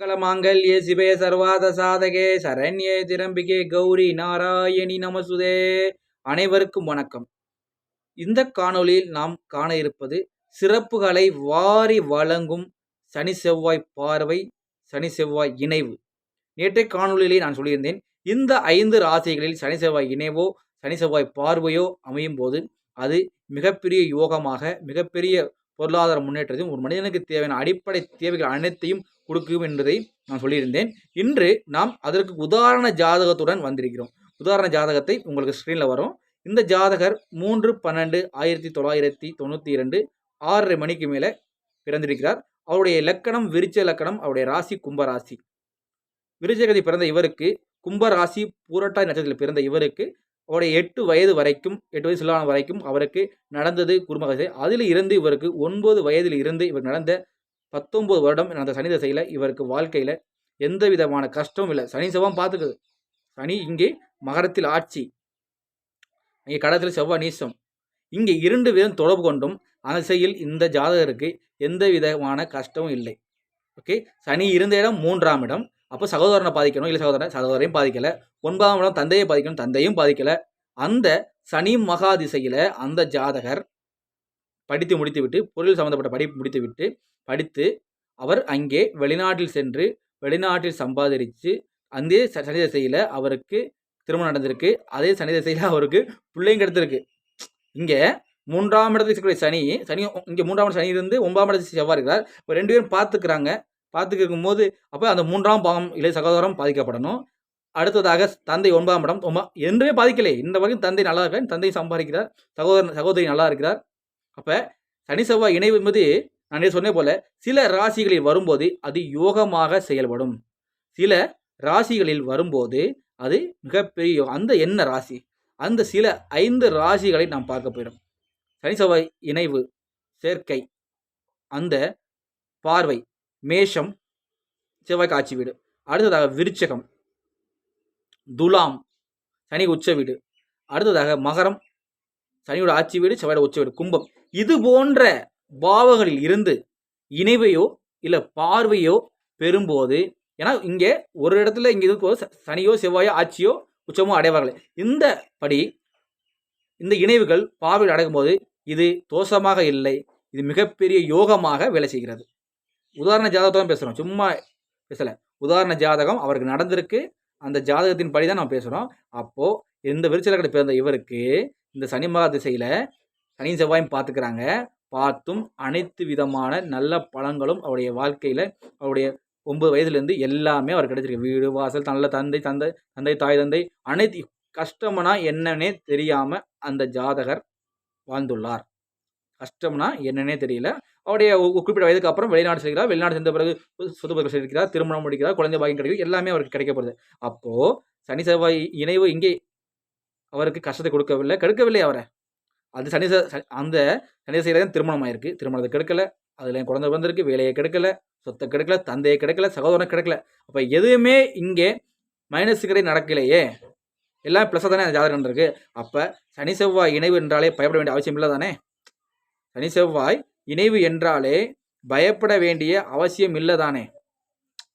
மங்களமாங்கல்யே சிவே சர்வாத சாதகே சரண்யே திரம்பிகே கௌரி நாராயணி நமசுதே. அனைவருக்கும் வணக்கம். இந்த காணொளியில் நாம் காண இருப்பது சிறப்புகளை வாரி வழங்கும் சனி செவ்வாய் பார்வை சனி செவ்வாய் இணைவு. நேற்றை காணொளியிலே நான் சொல்லியிருந்தேன் இந்த ஐந்து ராசிகளில் சனி செவ்வாய் இணைவோ சனி செவ்வாய் பார்வையோ அமையும் போது அது மிகப்பெரிய யோகமாக மிகப்பெரிய பொருளாதார முன்னேற்றத்தையும் ஒரு மனிதனுக்கு தேவையான அடிப்படை தேவைகள் அனைத்தையும் கொடுக்கும் என்பதை நான் சொல்லியிருந்தேன். இன்று நாம் அதற்கு உதாரண ஜாதகத்துடன் வந்திருக்கிறோம். உதாரண ஜாதகத்தை உங்களுக்கு ஸ்க்ரீனில் வரும். இந்த ஜாதகர் மூன்று பன்னெண்டு ஆயிரத்தி தொள்ளாயிரத்தி தொண்ணூற்றி இரண்டு ஆறரை மணிக்கு மேலே பிறந்திருக்கிறார். அவருடைய லக்கணம் விருச்ச லக்கணம் அவருடைய ராசி கும்பராசி விருச்சகதி பிறந்த இவருக்கு கும்பராசி பூரட்டாய் நட்சத்திரத்தில் பிறந்த இவருக்கு அவருடைய எட்டு வயது வரைக்கும் எட்டு வயது சிலான வரைக்கும் அவருக்கு நடந்தது குடும்ப அதில் இருந்து இவருக்கு ஒன்பது வயதில் இருந்து இவர் நடந்த பத்தொம்பது வருடம் அந்த சனி தசையில் இவருக்கு வாழ்க்கையில் எந்த விதமான கஷ்டமும் இல்லை. சனி செவ்வாய் பார்த்துக்குது. சனி இங்கே மகரத்தில் ஆட்சி. இங்கே கடத்தில் செவ்வாய் நீசம் இங்கே இரண்டு பேரும் தொடர்பு கொண்டும் அந்த இந்த ஜாதகருக்கு எந்த விதமான கஷ்டமும் இல்லை. ஓகே? சனி இருந்த இடம் மூன்றாம் இடம். அப்போ சகோதரனை பாதிக்கணும். இல்லை சகோதரன் சகோதரையும் பாதிக்கலை. ஒன்பதாம் இடம் தந்தையை பாதிக்கணும். தந்தையும் பாதிக்கலை. அந்த சனி மகா திசையில் அந்த ஜாதகர் படித்து முடித்துவிட்டு பொருள் சம்மந்தப்பட்ட படிப்பு முடித்துவிட்டு படித்து அவர் அங்கே வெளிநாட்டில் சென்று வெளிநாட்டில் சம்பாதிச்சு அந்த சனி திசையில் அவருக்கு திருமணம் நடந்திருக்கு. அதே சனி திசையில் அவருக்கு பிள்ளையும் கிடைத்திருக்கு. இங்கே மூன்றாம் இடத்துல இருக்கக்கூடிய சனி சனி இங்கே மூன்றாம் சனி இருந்து ஒன்பதாம் இடத்துல செவ்வாய் இருக்கிறார். இப்போ ரெண்டு பேரும் பார்த்துக்கிறாங்க. பார்த்துக்கும் போது அப்போ அந்த மூன்றாம் பாவம் இளைய சகோதரம் பாதிக்கப்படணும். அடுத்ததாக தந்தை ஒன்பதாம் இடம் ஒன்பா என்றுமே பாதிக்கலை இந்த வரைக்கும் தந்தை நல்லா இருக்கார் தந்தை சம்பாதிக்கிறார் சகோதரன் சகோதரி நல்லா இருக்கிறார். அப்போ சனி செவ்வாய் இணைவு என்பது நான் சொன்னே போல சில ராசிகளில் வரும்போது அது யோகமாக செயல்படும். சில ராசிகளில் வரும்போது அது மிகப்பெரிய அந்த என்ன ராசி? அந்த சில ஐந்து ராசிகளை நாம் பார்க்க போயிடும். சனி செவ்வாய் இணைவு சேர்க்கை அந்த பார்வை மேஷம் செவ்வாய் காட்சி வீடு. அடுத்ததாக விருச்சகம் துலாம் சனி உச்ச வீடு. அடுத்ததாக மகரம் சனியோட ஆட்சி வீடு செவ்வாயோட உச்ச வீடு கும்பம். இது போன்ற பாவங்களில் இருந்து இணைவையோ இல்லை பார்வையோ பெறும்போது ஏன்னா இங்கே ஒரு இடத்துல இங்கே இருக்கும் சனியோ செவ்வாயோ ஆட்சியோ உச்சமோ அடைவார்கள். இந்த படி இந்த இணைவுகள் பார்வையில் அடங்கும்போது இது தோஷமாக இல்லை. இது மிகப்பெரிய யோகமாக வேலை செய்கிறது. உதாரண ஜாதகத்தை தான் பேசுகிறோம் சும்மா பேசலை. உதாரண ஜாதகம் அவருக்கு நடந்திருக்கு. அந்த ஜாதகத்தின் படி தான் நம்ம பேசுகிறோம் அப்போது இந்த விருச்சலக்கடை பிறந்த இவருக்கு இந்த சனி மகா திசையில் சனி செவ்வாயும் பார்த்துக்கிறாங்க. பார்த்தும் அனைத்து விதமான நல்ல பழங்களும் அவருடைய வாழ்க்கையில் அவருடைய ஒன்பது வயதுலேருந்து எல்லாமே அவர் கிடைச்சிருக்கு. வீடு வாசல் நல்ல தந்தை தந்தை தந்தை தாய் தந்தை அனைத்து கஷ்டம்னா என்னன்னே தெரியாமல் அந்த ஜாதகர் வாழ்ந்துள்ளார். கஷ்டம்னா என்னன்னே தெரியல. அவருடைய குறிப்பிட்ட வயதுக்கு அப்புறம் வெளிநாடு செல்கிறார். வெளிநாடு சென்ற பிறகு சொத்து பத்திரம் செல்கிறார் திருமணம் முடிக்கிறார். குழந்தை பாக்கியம் கிடைக்கும் எல்லாமே அவருக்கு கிடைக்கப்படுது அப்போது சனி செவ்வாய் இணைவு இங்கே அவருக்கு கஷ்டத்தை கொடுக்கவில்லை. கெடுக்கவில்லை அவரை. அது சனி அந்த சனி திருமணம் ஆயிருக்கு திருமணத்தை கெடுக்கல. அதில் என் குழந்தை வந்திருக்கு வேலையை கெடுக்கல. சொத்தை கெடுக்கல. தந்தையை கிடைக்கல. சகோதரனை கிடைக்கல. அப்போ எதுவுமே இங்கே மைனஸ் கிடை நடக்கலையே. எல்லாம் ப்ளஸ்ஸாக தானே அந்த ஜாதகம் இருக்கு அப்போ சனி செவ்வாய் இணைவு என்றாலே பயப்பட வேண்டிய அவசியம் இல்லை தானே சனி செவ்வாய் இணைவு என்றாலே பயப்பட வேண்டிய அவசியம் இல்லை தானே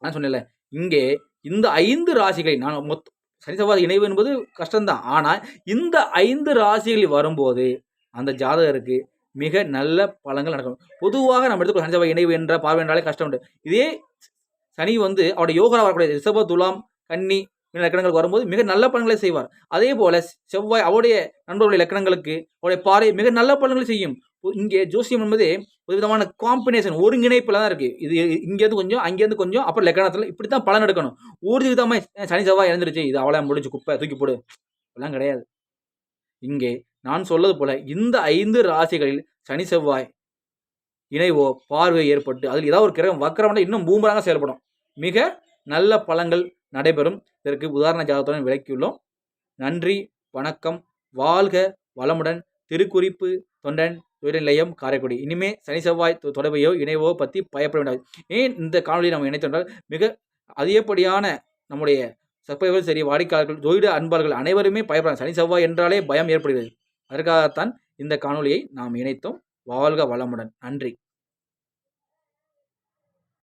நான் சொன்னேன்ல. இங்கே இந்த ஐந்து ராசிகளை நான் மொத்த சனி செவ்வாய் இணைவு என்பது கஷ்டம்தான். ஆனால் இந்த ஐந்து ராசிகளில் வரும்போது அந்த ஜாதகருக்கு மிக நல்ல பலங்கள் நடக்கும். பொதுவாக நம்ம எடுத்துக்கோ சனி செவ்வாய் இணைவு என்ற பார்வை என்றாலே கஷ்டம் உண்டு. இதே சனி வந்து அவருடைய யோகரா வரக்கூடிய ரிஷப துலாம் கன்னி லக்கணங்களுக்கு வரும்போது மிக நல்ல பலன்களை செய்வார். அதே போல செவ்வாய் அவருடைய நண்பர்களுடைய லக்கணங்களுக்கு அவருடைய பாறை மிக நல்ல பலன்களை செய்யும். இங்கே ஜோசியம் என்பது ஒரு விதமான காம்பினேஷன் ஒருங்கிணைப்பில் தான் இருக்குது இது இங்கேருந்து கொஞ்சம் அங்கேருந்து கொஞ்சம் அப்புறம் லக்கணத்தில் இப்படி தான் பலன் எடுக்கணும். ஒரு விதமாக சனி செவ்வாய் இறந்துருச்சு இது அவளை முடிஞ்சு குப்பை தூக்கி போடு. எல்லாம் கிடையாது. இங்கே நான் சொல்லது போல இந்த ஐந்து ராசிகளில் சனி செவ்வாய் இணைவோ பார்வை ஏற்பட்டு அதில் ஏதாவது ஒரு கிரகம் வக்கரம்னா இன்னும் பூமராக செயல்படும். மிக நல்ல பலங்கள் நடைபெறும். இதற்கு உதாரண ஜாதகத்துடன் விளக்கியுள்ளோம். நன்றி வணக்கம் வாழ்க வளமுடன் திருக்குறிப்பு தொண்டன் நிலையம் காரைக்குடி. இனிமே சனி செவ்வாய் தொடர்பையோ இணைவோ பற்றி பயப்பட வேண்டாம். ஏன் இந்த காணொலியை நம்ம இணைத்தென்றால் மிக அதிகப்படியான நம்முடைய சப்பைகள் சரி வாடிக்கையாளர்கள் தொழில அன்பாளர்கள் அனைவருமே பயப்படுறாங்க சனி செவ்வாய் என்றாலே பயம் ஏற்படுகிறது. அதற்காகத்தான் இந்த காணொலியை நாம் இணைத்தோம். வாழ்க வளமுடன். நன்றி.